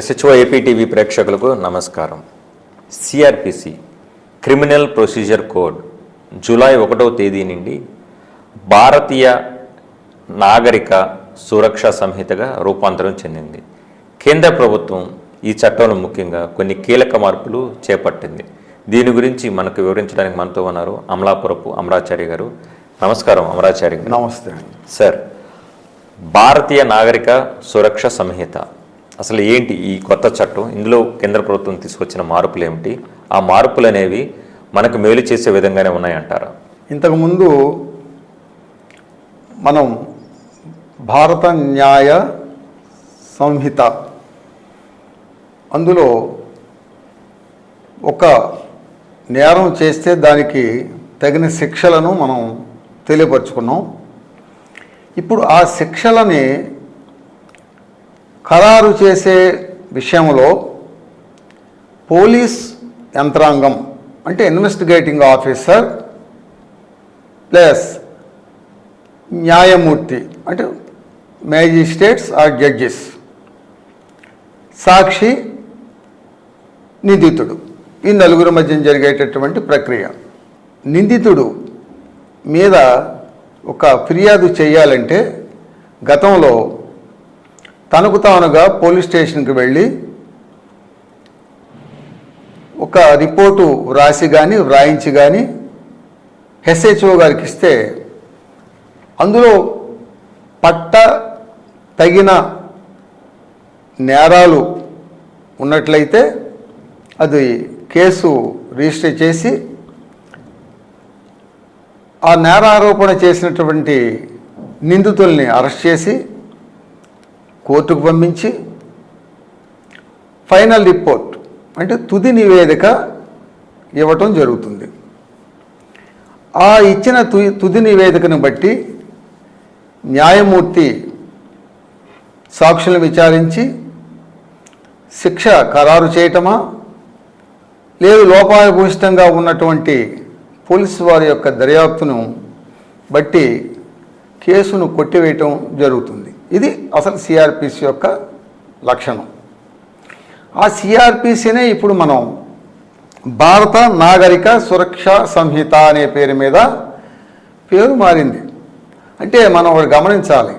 SHO AP TV ప్రేక్షకులకు నమస్కారం. CRPC criminal procedure code July ఒకటవ తేదీ నుండి భారతీయ నాగరిక సురక్షా సంహితగా రూపాంతరం చెందింది. కేంద్ర ప్రభుత్వం ఈ చట్టంలో ముఖ్యంగా కొన్ని కీలక మార్పులు చేపట్టింది. దీని గురించి మనకు వివరించడానికి మనతో ఉన్నారు అమలాపురపు అమరాచారి గారు. నమస్కారం అమరాచారి గారు. నమస్తే సార్ భారతీయ నాగరిక సురక్ష సంహిత అసలు ఏంటి ఈ కొత్త చట్టం? ఇందులో కేంద్ర ప్రభుత్వం తీసుకొచ్చిన మార్పులు ఏమిటి ఆ మార్పులు అనేవి మనకు మేలు చేసే విధంగానే ఉన్నాయంటారా? ఇంతకుముందు మనం భారత న్యాయ సంహిత అందులో ఒక నేరం చేస్తే దానికి తగిన శిక్షలను మనం తెలియపరుచుకున్నాం. ఇప్పుడు ఆ శిక్షలని ఖరారు చేసే విషయంలో పోలీస్ యంత్రాంగం అంటే ఇన్వెస్టిగేటింగ్ ఆఫీసర్ ప్లస్ న్యాయమూర్తి అంటే మేజిస్ట్రేట్స్ ఆర్ జడ్జెస్ సాక్షి నిందితుడు. ఈ నలుగురి మధ్య జరిగేటటువంటి ప్రక్రియ. నిందితుడు మీద ఒక ఫిర్యాదు చేయాలంటే గతంలో తనకు తానుగా పోలీస్ స్టేషన్కి వెళ్ళి ఒక రిపోర్టు వ్రాసి కానీ వ్రాయించి కానీ హెచ్హెచ్ఓ గారికి ఇస్తే అందులో పట్ట తగిన నేరాలు ఉన్నట్లయితే అది కేసు రిజిస్టర్ చేసి ఆ నేరారోపణ చేసినటువంటి నిందితుల్ని అరెస్ట్ చేసి కోర్టుకు పంపించి ఫైనల్ రిపోర్ట్ అంటే తుది నివేదిక ఇవ్వటం జరుగుతుంది. ఆ ఇచ్చిన తుది నివేదికను బట్టి న్యాయమూర్తి సాక్షులను విచారించి శిక్ష ఖరారు చేయటమా లేదు లోపాభూయిష్టంగా ఉన్నటువంటి పోలీసు వారి యొక్క దర్యాప్తును బట్టి కేసును కొట్టివేయటం జరుగుతుంది. ఇది అసలు సిఆర్పిసి యొక్క లక్షణం. ఆ సిఆర్పిసినే ఇప్పుడు మనం భారత నాగరిక సురక్ష సంహిత అనే పేరు మీద పేరు మారింది. అంటే మనం ఒకటి గమనించాలి.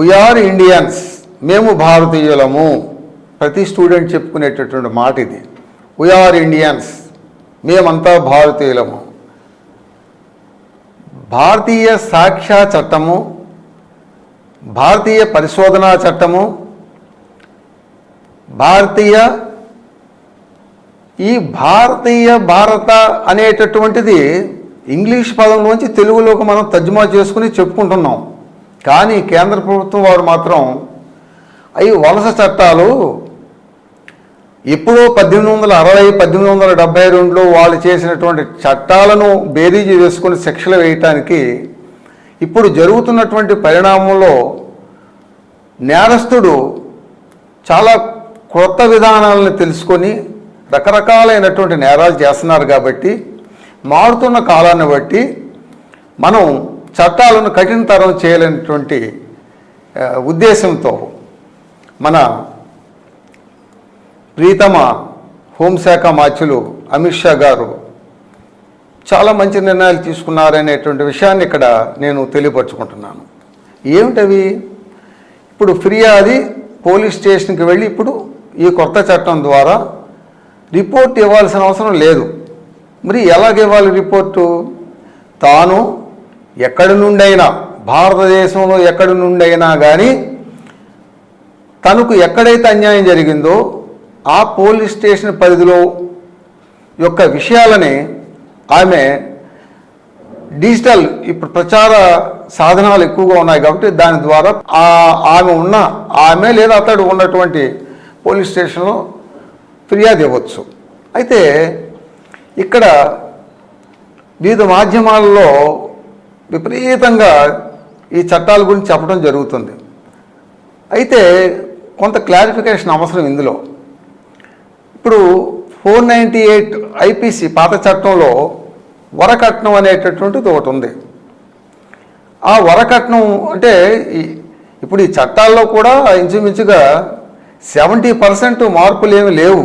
వీఆర్ ఇండియన్స్ మేము భారతీయులము. ప్రతి స్టూడెంట్ చెప్పుకునేటటువంటి మాట ఇది. వీఆర్ ఇండియన్స్ మేమంతా భారతీయులము. భారతీయ సాక్ష్య చట్టము భారతీయ పరిశోధనా చట్టము భారతీయ ఈ భారతీయ భారత అనేటటువంటిది ఇంగ్లీష్ పదంలోంచి తెలుగులోకి మనం తర్జుమా చేసుకుని చెప్పుకుంటున్నాం. కానీ కేంద్ర ప్రభుత్వం వారు మాత్రం అవి వలస చట్టాలు ఎప్పుడో పద్దెనిమిది వందల అరవై పద్దెనిమిది వందల డెబ్బై రెండులో వాళ్ళు చేసినటువంటి చట్టాలను బేరీజు వేసుకుని శిక్షలు వేయటానికి ఇప్పుడు జరుగుతున్నటువంటి పరిణామంలో నేరస్తుడు చాలా కొత్త విధానాలను తెలుసుకొని రకరకాలైనటువంటి నేరాలు చేస్తున్నారు కాబట్టి మారుతున్న కాలాన్ని బట్టి మనం చట్టాలను కఠినతరం చేయలేనటువంటి ఉద్దేశంతో మన ప్రీతమ హోంశాఖ మార్చులు అమిత్ షా గారు చాలా మంచి నిర్ణయాలు తీసుకున్నారనేటువంటి విషయాన్ని ఇక్కడ నేను తెలియపరచుకుంటున్నాను. ఏమిటవి? ఇప్పుడు ఫిర్యాది పోలీస్ స్టేషన్కి వెళ్ళి ఇప్పుడు ఈ కొత్త చట్టం ద్వారా రిపోర్ట్ ఇవ్వాల్సిన అవసరం లేదు. మరి ఎలాగ ఇవ్వాలి రిపోర్టు? తాను ఎక్కడి నుండైనా భారతదేశంలో ఎక్కడి నుండైనా కానీ తనకు ఎక్కడైతే అన్యాయం జరిగిందో ఆ పోలీస్ స్టేషన్ పరిధిలో యొక్క విషయాలని ఆమె డిజిటల్ ఇప్పుడు ప్రచార సాధనాలు ఎక్కువగా ఉన్నాయి కాబట్టి దాని ద్వారా ఆమె ఉన్న ఆమె లేదా అతడు ఉన్నటువంటి పోలీస్ స్టేషన్లో ఫిర్యాదు ఇవ్వచ్చు. అయితే ఇక్కడ వివిధ మాధ్యమాలలో విపరీతంగా ఈ చట్టాల గురించి చెప్పడం జరుగుతుంది. అయితే కొంత క్లారిఫికేషన్ అవసరం ఇందులో. ఇప్పుడు ఫోర్ నైంటీ ఎయిట్ ఐపీసీ పాత చట్టంలో వరకట్నం అనేటటువంటిది ఒకటి ఉంది. ఆ వరకట్నం అంటే ఇప్పుడు ఈ చట్టాల్లో కూడా ఇంచుమించుగా సెవెంటీ పర్సెంట్ మార్పులు ఏమి లేవు.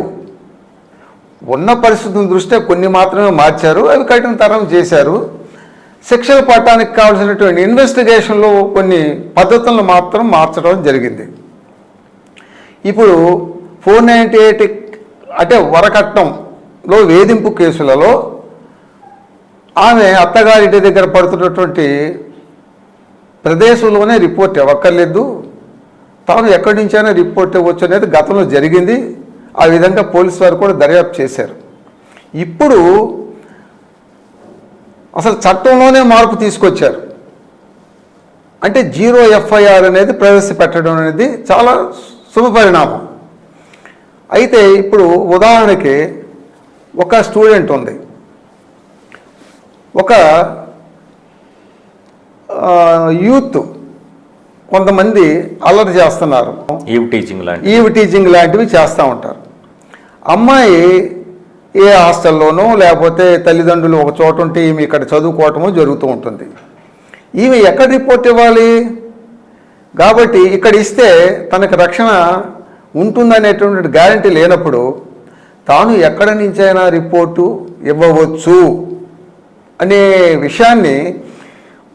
ఉన్న పరిస్థితుల దృష్ట్యా కొన్ని మాత్రమే మార్చారు అవి కఠినతరం చేశారు. శిక్షలు పట్టడానికి కావాల్సినటువంటి ఇన్వెస్టిగేషన్లో కొన్ని పద్ధతులను మాత్రం మార్చడం జరిగింది. ఇప్పుడు ఫోర్ నైంటీ ఎయిట్ అంటే వరకట్నంలో వేధింపు కేసులలో ఆమె అత్తగారింటి దగ్గర పడుతున్నటువంటి ప్రదేశంలోనే రిపోర్ట్ ఇవ్వక్కర్లేదు తాను ఎక్కడి నుంచైనా రిపోర్ట్ ఇవ్వచ్చు అనేది గతంలో జరిగింది. ఆ విధంగా పోలీసు వారు కూడా దర్యాప్తు చేశారు. ఇప్పుడు అసలు చట్టంలోనే మార్పు తీసుకొచ్చారు. అంటే జీరో ఎఫ్ఐఆర్ అనేది ప్రవేశపెట్టడం అనేది చాలా శుభపరిణామం అయితే ఇప్పుడు ఉదాహరణకి ఒక స్టూడెంట్ ఉంది. ఒక యూత్ కొంతమంది అల్లరి చేస్తున్నారు. ఈవ్ టీచింగ్ లాంటి ఈవ్ టీచింగ్ లాంటివి చేస్తూ ఉంటారు. అమ్మాయి ఏ హాస్టల్లోనో లేకపోతే తల్లిదండ్రులు ఒక చోట ఉంటే ఈమె ఇక్కడ చదువుకోవటము జరుగుతూ ఉంటుంది. ఈమె ఎక్కడ రిపోర్ట్ ఇవ్వాలి? కాబట్టి ఇక్కడ ఇస్తే తనకు రక్షణ ఉంటుందనేటువంటి గ్యారంటీ లేనప్పుడు తాను ఎక్కడి నుంచైనా రిపోర్టు ఇవ్వవచ్చు అనే విషయాన్ని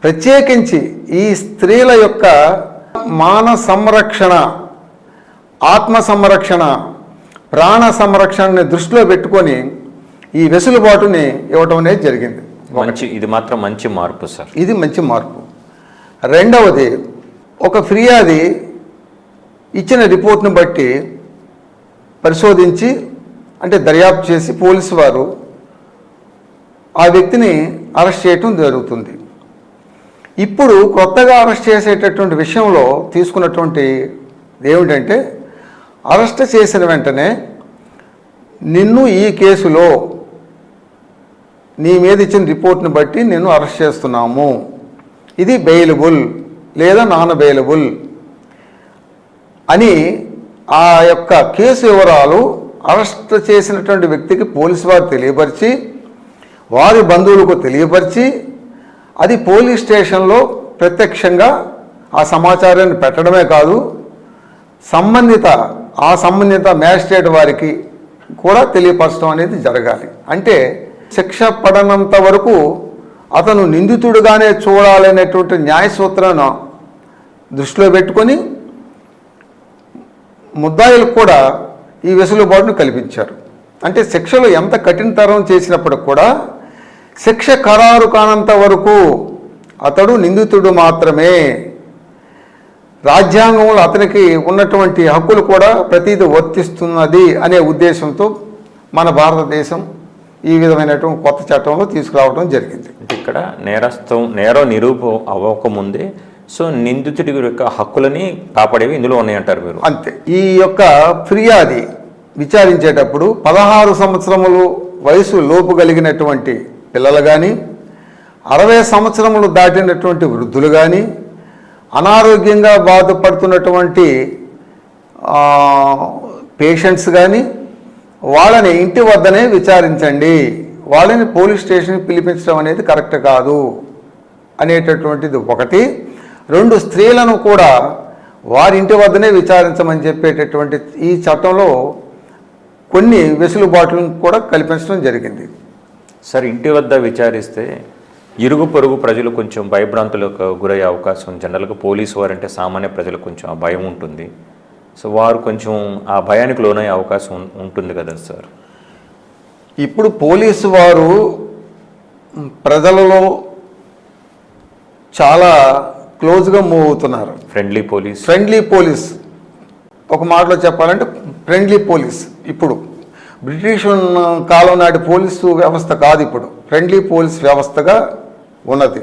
ప్రత్యేకించి ఈ స్త్రీల యొక్క మాన సంరక్షణ ఆత్మ సంరక్షణ ప్రాణ సంరక్షణని దృష్టిలో పెట్టుకొని ఈ వెసులుబాటుని ఇవ్వటం అనేది జరిగింది. మంచి ఇది మాత్రం మంచి మార్పు సార్. ఇది మంచి మార్పు. రెండవది ఒక ఫిర్యాది ఇచ్చిన రిపోర్ట్ను బట్టి పరిశోధించి అంటే దర్యాప్తు చేసి పోలీసు వారు ఆ వ్యక్తిని అరెస్ట్ చేయటం జరుగుతుంది. ఇప్పుడు కొత్తగా అరెస్ట్ చేసేటటువంటి విషయంలో తీసుకున్నటువంటి ఏమిటంటే అరెస్ట్ చేసిన వెంటనే నిన్ను ఈ కేసులో నీ మీద ఇచ్చిన రిపోర్ట్ని బట్టి నిన్ను అరెస్ట్ చేస్తున్నాము. ఇది బెయిలబుల్ లేదా నాన్ బెయిలబుల్? అని ఆ యొక్క కేసు వివరాలు అరెస్ట్ చేసినటువంటి వ్యక్తికి పోలీసు వారు తెలియపరిచి వారి బంధువులకు తెలియపరిచి అది పోలీస్ స్టేషన్లో ప్రత్యక్షంగా ఆ సమాచారాన్ని పెట్టడమే కాదు సంబంధిత ఆ సంబంధిత మ్యాజిస్ట్రేట్ వారికి కూడా తెలియపరచడం అనేది జరగాలి. అంటే శిక్ష పడనంత వరకు అతను నిందితుడుగానే చూడాలనేటువంటి న్యాయ సూత్రాన్ని దృష్టిలో పెట్టుకొని ముద్దాయిలకు కూడా ఈ వెసులుబాటును కల్పించారు. అంటే శిక్షలు ఎంత కఠినతరం చేసినప్పటికి కూడా శిక్ష ఖరారు కానంత వరకు అతడు నిందితుడు మాత్రమే. రాజ్యాంగంలో అతనికి ఉన్నటువంటి హక్కులు కూడా ప్రతిదీ వర్తిస్తున్నది అనే ఉద్దేశంతో మన భారతదేశం ఈ విధమైనటువంటి కొత్త చట్టంలో తీసుకురావడం జరిగింది. ఇక్కడ నేరస్థం నేరం నిరూప అవ్వకముందే సో నిందితుడి యొక్క హక్కులని కాపాడేవి ఇందులో ఉన్నాయంటారు మీరు. అంతే. ఈ యొక్క ఫిర్యాది విచారించేటప్పుడు పదహారు సంవత్సరములు వయసు లోపు కలిగినటువంటి పిల్లలు కానీ అరవై సంవత్సరములు దాటినటువంటి వృద్ధులు కానీ అనారోగ్యంగా బాధపడుతున్నటువంటి పేషెంట్స్ కానీ వాళ్ళని ఇంటి వద్దనే విచారించండి. వాళ్ళని పోలీస్ స్టేషన్కి పిలిపించడం అనేది కరెక్ట్ కాదు అనేటటువంటిది ఒకటి. రెండు స్త్రీలను కూడా వారి ఇంటి వద్దనే విచారించమని చెప్పేటటువంటి ఈ చట్టంలో కొన్ని వెసులుబాట్లను కూడా కల్పించడం జరిగింది. సార్ ఇంటి వద్ద విచారిస్తే ఇరుగు పొరుగు ప్రజలు కొంచెం భయభ్రాంతులకు గురయ్యే అవకాశం జనరల్గా పోలీసు వారంటే సామాన్య ప్రజలకు కొంచెం ఆ భయం ఉంటుంది. సో వారు కొంచెం ఆ భయానికి లోనయ్యే అవకాశం ఉంటుంది కదా సార్? ఇప్పుడు పోలీసు వారు ప్రజలలో చాలా క్లోజ్గా మూవ్ అవుతున్నారు. ఫ్రెండ్లీ పోలీస్ ఫ్రెండ్లీ పోలీస్ ఒక మాటలో చెప్పాలంటే ఫ్రెండ్లీ పోలీస్ ఇప్పుడు. బ్రిటిష్ కాలం నాటి పోలీసు వ్యవస్థ కాదు ఇప్పుడు. ఫ్రెండ్లీ పోలీస్ వ్యవస్థగా ఉన్నది.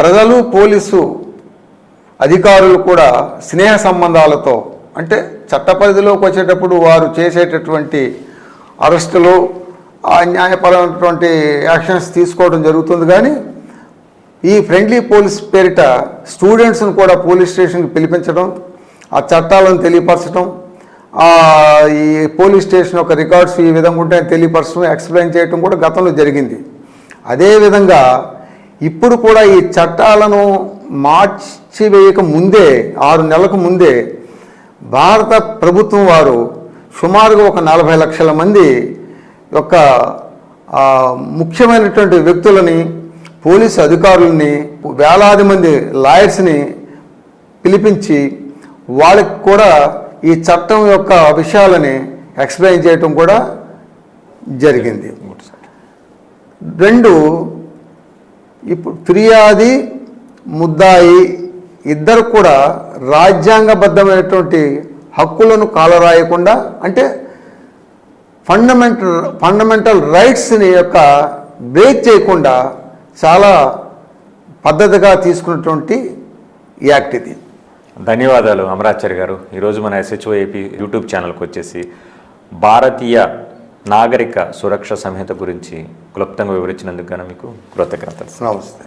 ప్రజలు పోలీసు అధికారులు కూడా స్నేహ సంబంధాలతో అంటే చట్ట పరిధిలోకి వచ్చేటప్పుడు వారు చేసేటటువంటి అరెస్టులు ఆ న్యాయపరమైనటువంటి యాక్షన్స్ తీసుకోవడం జరుగుతుంది కానీ ఈ ఫ్రెండ్లీ పోలీస్ పేరిట స్టూడెంట్స్ను కూడా పోలీస్ స్టేషన్కి పిలిపించడం ఆ చట్టాలను తెలియపరచడం ఈ పోలీస్ స్టేషన్ యొక్క రికార్డ్స్ ఈ విధంగా ఉంటాయని తెలియపరచడం ఎక్స్ప్లెయిన్ చేయడం కూడా గతంలో జరిగింది. అదేవిధంగా ఇప్పుడు కూడా ఈ చట్టాలను మార్చివేయక ముందే ఆరు నెలలకు ముందే భారత ప్రభుత్వం వారు సుమారుగా ఒక నలభై లక్షల మంది యొక్క ముఖ్యమైనటువంటి వ్యక్తులని పోలీసు అధికారులని వేలాది మంది లాయర్స్ని పిలిపించి వాళ్ళకి కూడా ఈ చట్టం యొక్క విషయాలని ఎక్స్ప్లెయిన్ చేయటం కూడా జరిగింది. రెండు ఇప్పుడు ఫిర్యాది ముద్దాయి ఇద్దరు కూడా రాజ్యాంగబద్ధమైనటువంటి హక్కులను కాలరాయకుండా అంటే ఫండమెంటల్ ఫండమెంటల్ రైట్స్ని యొక్క బ్రేక్ చేయకుండా చాలా పద్ధతిగా తీసుకున్నటువంటి యాక్ట్ ఇది. ధన్యవాదాలు అమరాచారి గారు. ఈరోజు మన ఎస్హెచ్ఓ ఏపీ యూట్యూబ్ ఛానల్కి వచ్చేసి భారతీయ నాగరిక సురక్ష సంహిత గురించి క్లుప్తంగా వివరించినందుకు గాను మీకు కృతజ్ఞతలు. నమస్తే.